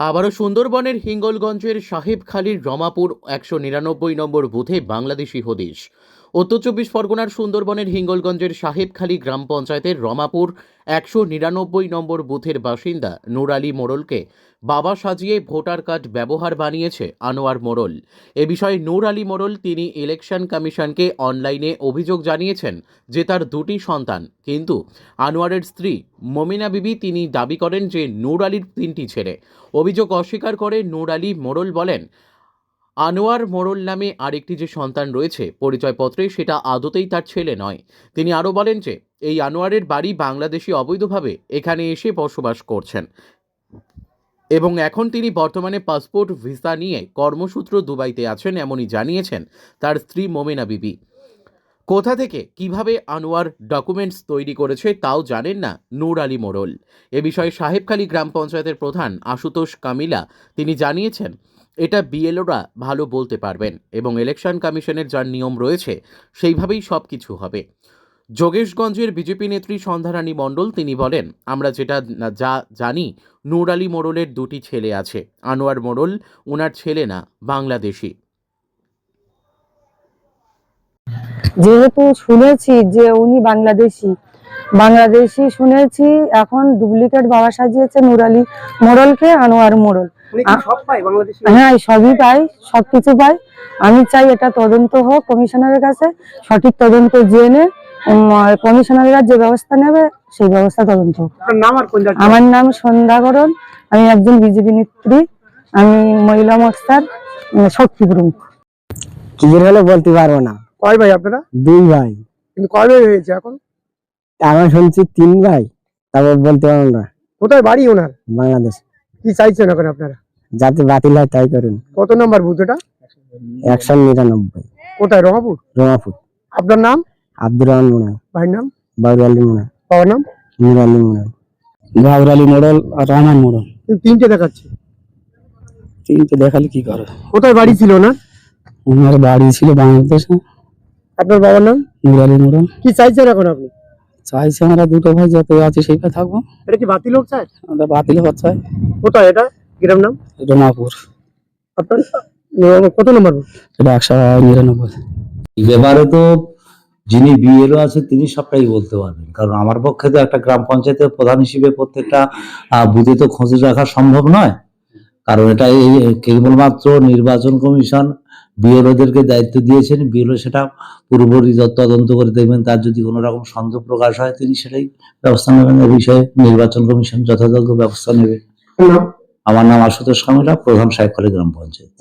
আবারও সুন্দরবনের হিঙ্গলগঞ্জের সাহেবখালীর রমাপুর একশো নিরানব্বই নম্বর বুথে বাংলাদেশি হদিশ। উত্তর চব্বিশ পরগনার সুন্দরবনের হিঙ্গলগঞ্জের সাহেবখালী গ্রাম পঞ্চায়েতের রমাপুর একশো নিরানব্বই নম্বর বুথের বাসিন্দা নূর আলী মোড়লকে বাবা সাজিয়ে ভোটার কার্ড ব্যবহার বানিয়েছে আনোয়ার মোড়ল। এ বিষয়ে নূর আলী মোড়ল, তিনি ইলেকশন কমিশনকে অনলাইনে অভিযোগ জানিয়েছেন যে তার দুটি সন্তান। কিন্তু আনোয়ারের স্ত্রী মমিনা বিবি তিনি দাবি করেন যে নূর আলীর তিনটি ছেলে। অভিযোগ অস্বীকার করে নূর আলী মোড়ল বলেন আনোয়ার মোড়ল নামে আরেকটি যে সন্তান রয়েছে, পরিচয়পত্রে সেটা আদতেই তার ছেলে নয়। তিনি আরও বলেন যে, এই আনোয়ারের বাড়ি বাংলাদেশি অবৈধভাবে এখানে এসে বসবাস করছেন। এবং এখন তিনি বর্তমানে পাসপোর্ট, ভিসা নিয়ে কর্মসূত্র দুবাইতে আছেন এমনই জানিয়েছেন তার স্ত্রী মোমেনা বিবি। কোথা থেকে কীভাবে আনোয়ার ডকুমেন্টস তৈরি করেছে তাও জানেন না নূর আলী মোড়ল। এ বিষয়ে সাহেবখালী গ্রাম পঞ্চায়েতের প্রধান আশুতোষ কামিলা তিনি জানিয়েছেন এটা বিএলওরা ভালো বলতে পারবেন এবং ইলেকশন কমিশনের যার নিয়ম রয়েছে, সেইভাবেই সব কিছু হবে। যোগেশগঞ্জের বিজেপি নেত্রী সন্ধ্যারানী মণ্ডল, তিনি বলেন, আমরা যেটা যা জানি, নূর আলী মোড়লের দুটি ছেলে আছে। আনোয়ার মোড়ল ওনার ছেলে না, বাংলাদেশি। যেহেতু শুনেছি যে উনি বাংলাদেশি বাংলাদেশি শুনেছি, এখন ডুপ্লিকেট বাবা সাজিয়েছে নুরালি মোড়লকে, আনোয়ার মোড়ল। হ্যাঁ সবই পাই সবকিছু পাই আমি চাই এটা তদন্ত হোক কমিশনারের কাছে সঠিক তদন্ত জেনে কমিশনাররা যে ব্যবস্থা নেবে সেই ব্যবস্থা তদন্ত আমার নাম সন্ধ্যাকরণ আমি একজন বিজেপি নেত্রী আমি মহিলা মোর্চার শক্তি প্রমুখ। কি হলো বলতে পারব না। কয় ভাই আপনারা? দুই ভাই। কিন্তু কয় ভাই হয়েছে এখন? আমি শুনছি তিন ভাই তারপর বলতে পারব না। কোথায় বাড়ি ওনার? বাংলাদেশ। কি চাইছেন এখন আপনারা? যাতে বাতিল হয় তাই করুন। কত নাম্বার বুথ এটা? একশো নিরানব্বই। কোথায়? রমাপুর রমাপুর আপনার নাম? আব্দুর রহমান মুনাল ভাইয়ের নাম? বাবুর আলী মুনাল বাবার নাম? নুর আলী মুনাল বাবুর আলী মোড়ল আর রহমান মোড়ল তিনটে দেখাচ্ছে। তিনটে দেখালে কি করে? কোথায় বাড়ি ছিল না ওনার বাড়ি ছিল বাংলাদেশে। আপনার বাবার নাম? নুর আলী মোড়ল কি চাইছেন এখন আপনি? চাইছি আমরা দুটো ভাই যত আছে সেইভাবে থাকব। এটা কি বাতিল হোক চাই আমরা বাতিল হচ্ছে। কোথায় এটা? গ্রাম নাম? রমাপুর আপনার? কত নম্বর এটা একশো নিরানব্বই। ব্যাপারে তো যিনি বিএলও আছে তিনি সবটাই বলতে পারবেন। কারণ আমার পক্ষে তো একটা গ্রাম পঞ্চায়েতের প্রধান হিসেবে প্রত্যেকটা বুথে তো খোঁজ রাখা সম্ভব নয়। কারণ এটা এই কেবলমাত্র নির্বাচন কমিশন বিএলওদেরকে দায়িত্ব দিয়েছেন। বিএলও সেটা পুরোপুরি তদন্ত করে দেখবেন। তার যদি কোনো রকম সন্দেহ প্রকাশ হয় তিনি সেটাই ব্যবস্থা নেবেন। এ বিষয়ে নির্বাচন কমিশন যথাযোগ্য ব্যবস্থা নেবে। আমার নাম আশুতোষ কামিলা প্রধান সাহেবখালী গ্রাম পঞ্চায়েত।